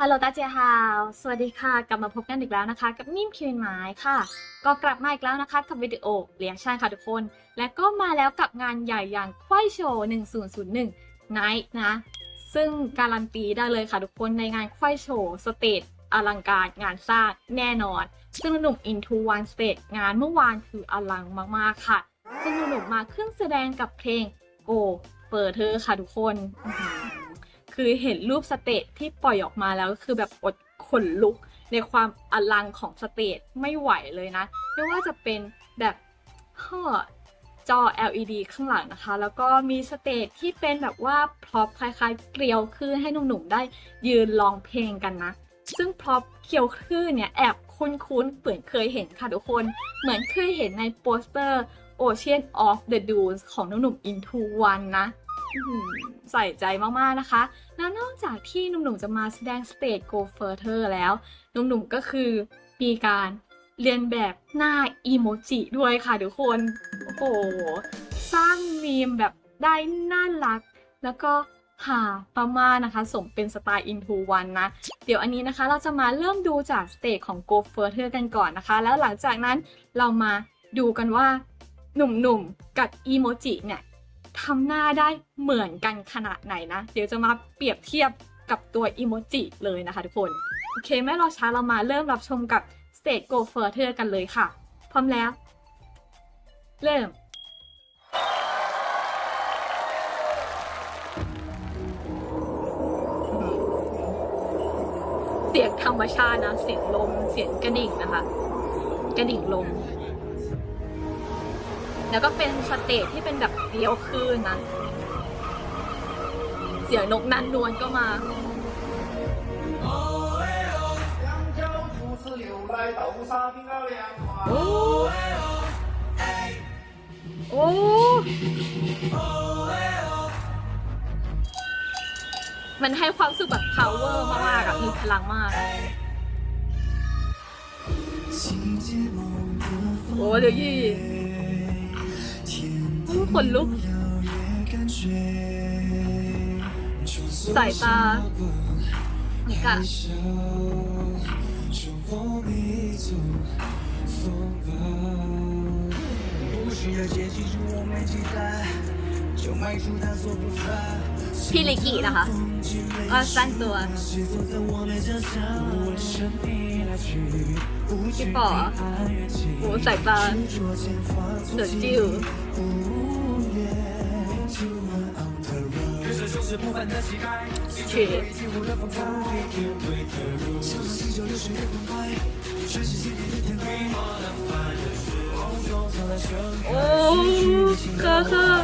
ฮัลโหลตาเจียฮาวสวัสดีค่ะ กลับมาพบกันอีกแล้วนะคะ กับนิ่มคิวไม้ค่ะ ก็กลับมาอีกแล้วนะคะ กับวิดีโอเรียกชันค่ะทุกคน และก็มาแล้วกับงานใหญ่อย่างควายโชว์1001 Night นะ ซึ่งการันตีได้เลยค่ะทุกคนในงานควายโชว์สเตจอลังการงานสร้างแน่นอน ซึ่งหนุ่ม Into One Stage งานเมื่อวานคืออลังมากๆค่ะ ซึ่งหนุ่มมาเครื่องแสดงกับเพลง Go เปิดเธอค่ะทุกคน คือเห็นรูปสเตจที่ปล่อยออกมาแล้วคือแบบอดขนลุกในความอลังของสเตจไม่ไหวเลยนะไม่ว่าจะเป็นแบบฮ่อจอ LED ข้างหลังนะคะ แล้วก็มีสเตจที่เป็นแบบว่าพร็อพคล้ายๆ เกลียวคลื่นให้หนุ่มๆได้ยืนร้องเพลงกันนะ ซึ่งพร็อพเกลียวคลื่นเนี่ยแอบคุ้นๆเหมือนเคยเห็นค่ะทุกคน เหมือนเคยเห็นในโปสเตอร์ Ocean of the Dunes ของหนุ่มๆ Into One นะ ใส่ใจมากๆนะคะ แล้วนอกจากที่หนุ่มๆจะมาแสดงสเตจ Go Further แล้วหนุ่มๆก็คือมีการเรียนแบบหน้าอีโมจิด้วยค่ะทุกคน โอ้โห สร้างมีมแบบได้น่ารัก แล้วก็หาประมาณนะคะ สมเป็นสไตล์ Into One นะ เดี๋ยวอันนี้นะคะเราจะมาเริ่มดูจากสเตจของ Go Further กันก่อนนะคะ แล้วหลังจากนั้นเรามาดูกันว่าหนุ่มๆ กับอีโมจิเนี่ย ทำหน้าได้เหมือนกันขนาดไหนนะ เดี๋ยวจะมาเปรียบเทียบกับตัวอีโมจิเลยนะคะทุกคน โอเคไม่รอช้าเรามาเริ่มรับชมกับ Stage Go Further กันเลยค่ะ พร้อมแล้ว เริ่มเสียงธรรมชาตินะ เสียงลม เสียงกระดิ่งนะคะ กระดิ่งลม แล้วก็เป็นสเตจที่เป็นแบบเดียวคืนนั้นเสียงนกนันนวลก็มาโอ้โอ้มันให้ความรู้สึกแบบ power มากๆอะมีพลังมาก โอ้เดี๋ยวยี่ ขนลุก สายตาเหมือนพี่ลิกินะคะก็สั้นตัวพี่ป๋อหูใส่ตาเดือดจิ้ว 去。哦，哥哥。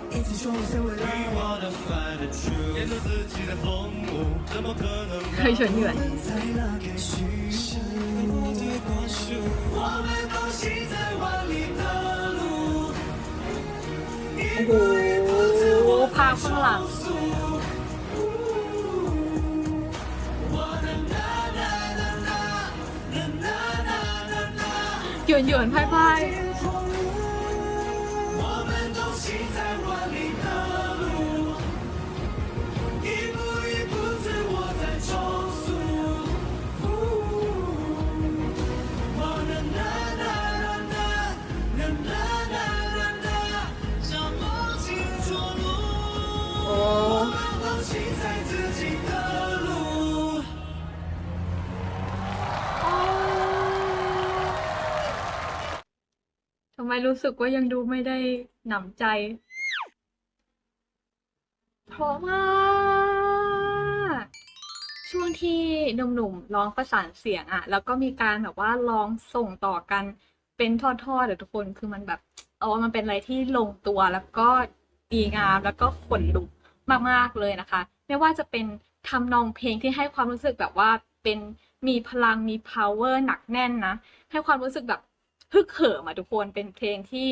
开卷卷。呜呜呜！啪啪啦。卷卷啪啪。你在万里的 รู้สึกว่ายังดูไม่ได้หนำใจเพราะมากช่วงที่หนุ่มๆร้องประสานเสียงอะแล้วก็มีการแบบว่าร้องส่งต่อกันเป็นทอดๆเดี๋ยวทุกคนคือมันแบบเออมันเป็นอะไรที่ลงตัวแล้วก็ดีงามแล้วก็ขนลุกมากๆเลยนะคะ ไม่ว่าจะเป็นทำนองเพลงที่ให้ความรู้สึกแบบว่าเป็นมีพลังมี power หนักแน่นนะ ให้ความรู้สึกแบบ ฮึกเหิมอะทุกคนเป็นเพลงที่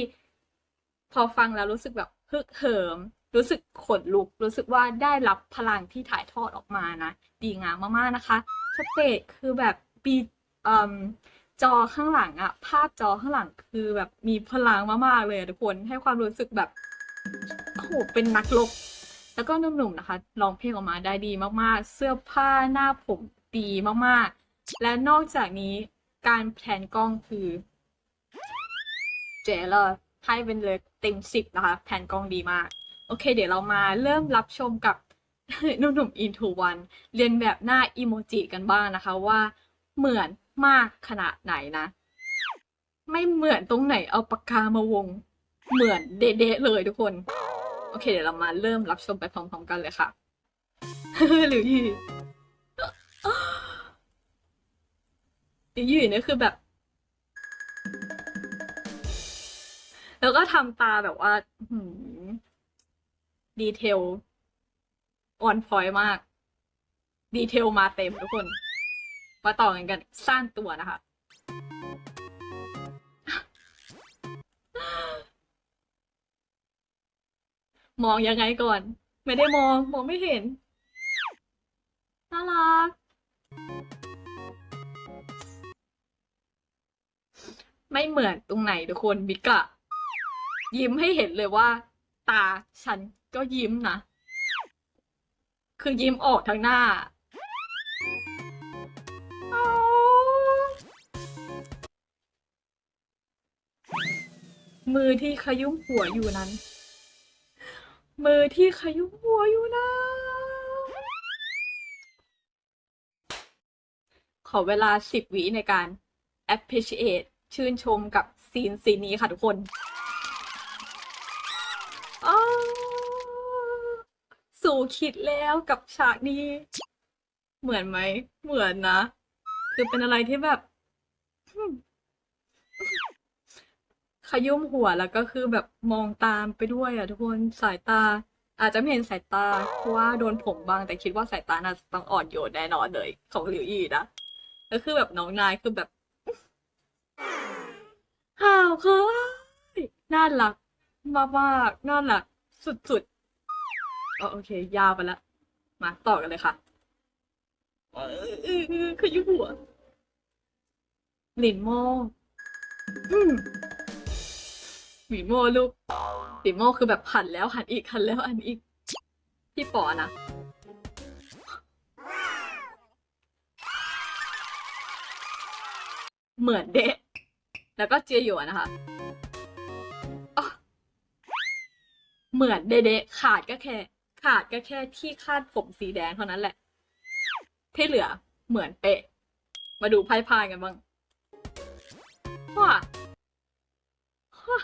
พอฟังแล้วรู้สึกแบบฮึกเหิม รู้สึกขนลุก รู้สึกว่าได้รับพลังที่ถ่ายทอดออกมานะดีงามมากๆนะคะสเตจคือแบบปีอืมจอข้างหลังอะภาพจอข้างหลังคือแบบมีพลังมากๆเลยทุกคนให้ความรู้สึกแบบโอ้โหเป็นนักรบแล้วก็หนุ่มๆนะคะร้องเพลงออกมาได้ดีมากๆ เสื้อผ้าหน้าผมดีมากๆ และนอกจากนี้การแผนกล้องคือ เจเลยให้เป็นเลยเต็มสิบนะคะ แผนกล้องดีมาก โอเค เดี๋ยวเรามาเริ่มรับชมกับหนุ่มๆ into one เรียนแบบหน้าอีโมจิกันบ้างนะคะว่าเหมือนมากขนาดไหนนะ ไม่เหมือนตรงไหนเอาปากกามาวง เหมือนเดะๆเลยทุกคน โอเค เดี๋ยวเรามาเริ่มรับชมไปพร้อมๆกันเลยค่ะ หรือยี่ยี่เนี่ยคือแบบ แล้วก็ทำตาแบบว่าดีเทลออนพอยมาก ดีเทลมาเต็มทุกคน มาต่อกันกันสร้างตัวนะคะ มองยังไงก่อน ไม่ได้มอง มองไม่เห็น น่ารัก ไม่เหมือนตรงไหนทุกคน บิ๊กอะ ยิ้มให้เห็นเลยว่า ตาฉันก็ยิ้มนะ คือยิ้มออกทางหน้าออมือที่ขยุ้มหัวอยู่นั้น มือที่ขยุ้มหัวอยู่นะขอเวลาสิบวิในการ appreciate ชื่นชมกับซีนซีนนี้ค่ะทุกคน สู่คิดแล้วกับฉากนี้ เหมือนไหม เหมือนนะ คือเป็นอะไรที่แบบ ขยุ่มหัวแล้วก็คือแบบมองตามไปด้วยอะทุกคนสายตา อาจจะไม่เห็นสายตา เพราะว่าโดนผมบางแต่คิดว่าสายตาน่าจะต้องอ่อนโยนแน่นอนเลยของหลิวอี้นะแล้วคือแบบน้องนายคือแบบ ห่าวเคือน่ารัก มากมากๆน่ารักสุดๆอ๋อโอเค ยาวไปละ มาต่อกันเลยค่ะขยุ้หัว หลินโมอืมหลินโมลูกหลินโมคือแบบหันแล้วหันอีกหันแล้วหันอีก พี่ปอนะเหมือนเดะ แล้วก็เจียหยวนนะคะ เหมือนเดะๆขาดก็แค่ ขาดก็แค่ที่คาดผมสีแดงเท่านั้นแหละ ที่เหลือเหมือนเป๊ะ มาดูไพ่พายกันบ้างว้าว้า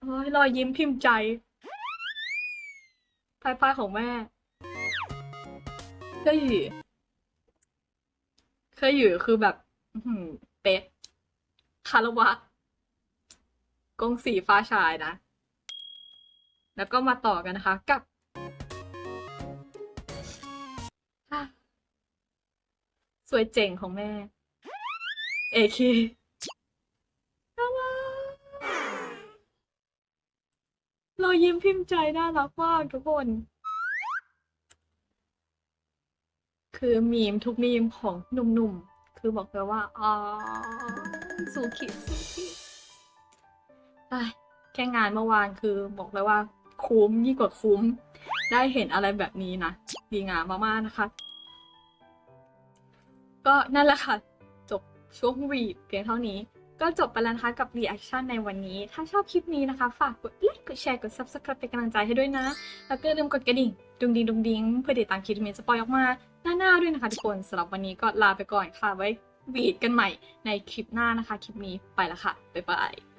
โอ้ยรอยยิ้มพิมพ์ใจไพ่พายของแม่ก็อยู่เคยอยู่คือแบบเป๊ะคารวะ กงสีฟ้าชายนะ แล้วก็มาต่อกันนะคะกับสวยเจ๋งของแม่ เอเคน่ารักรอยยิ้มพิมพ์ใจน่ารักมากทุกคน คือมีมทุกมีมของหนุ่มๆ คือบอกเลยว่าอ๋อสูขิสูขิ แค่งานเมื่อวานคือบอกเลยว่าคุ้มยิ่งกว่าคุ้ม ได้เห็นอะไรแบบนี้นะ ดีงามมากๆนะคะ ก็นั่นแหละค่ะ จบช่วงรีดเพียงเท่านี้ ก็จบไปแล้วนะคะกับรีแอคชั่นในวันนี้ ถ้าชอบคลิปนี้นะคะ ฝากกดไลค์กดแชร์กด subscribe เป็นกำลังใจให้ด้วยนะ แล้วก็อย่าลืมกดกระดิ่ง ดุงดิงดุงดิงเพื่อติดตามคลิปที่มีสปอยออกมาหน้าๆด้วยนะคะทุกคนสำหรับวันนี้ก็ลาไปก่อนค่ะไว้วีดกันใหม่ในคลิปหน้านะคะ คลิปนี้ไปล้วค่ะบ๊ายบาย